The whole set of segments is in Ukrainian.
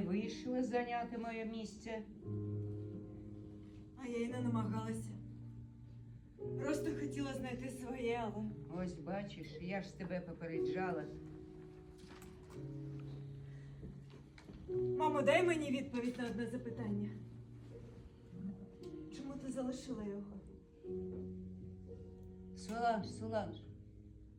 вирішила зайняти моє місце. А я й не намагалася. Просто хотіла знайти своє, але Ось бачиш, я ж тебе попереджала. мамо, дай мені відповідь на одне запитання. Чому ти залишила його? Соланж, Соланж,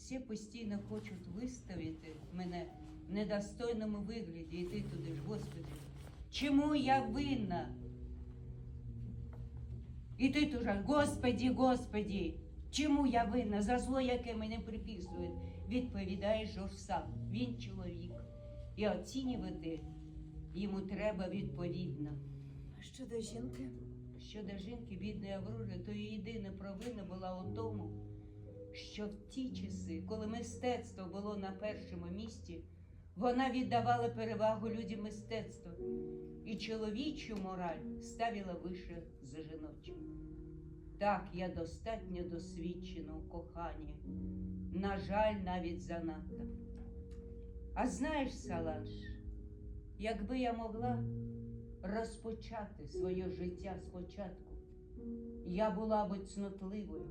всі постійно хочуть виставити мене в недостойному вигляді, і ти туди ж, Господи. Чому я винна? І ти туди, Господі, Господі, чому я винна? За зло, яке мене приписують, відповідає Жорж сам. Він чоловік. І оцінювати йому треба відповідно. А щодо жінки? Щодо жінки бідної Аврори, то її єдина провина була у тому, що в ті часи, коли мистецтво було на першому місці, вона віддавала перевагу людям мистецтва і чоловічу мораль ставила вище за жіночу. Так, я достатньо досвідчена у коханні, на жаль, навіть занадто. А знаєш, Салаш, якби я могла розпочати своє життя спочатку. Я була би цнотливою.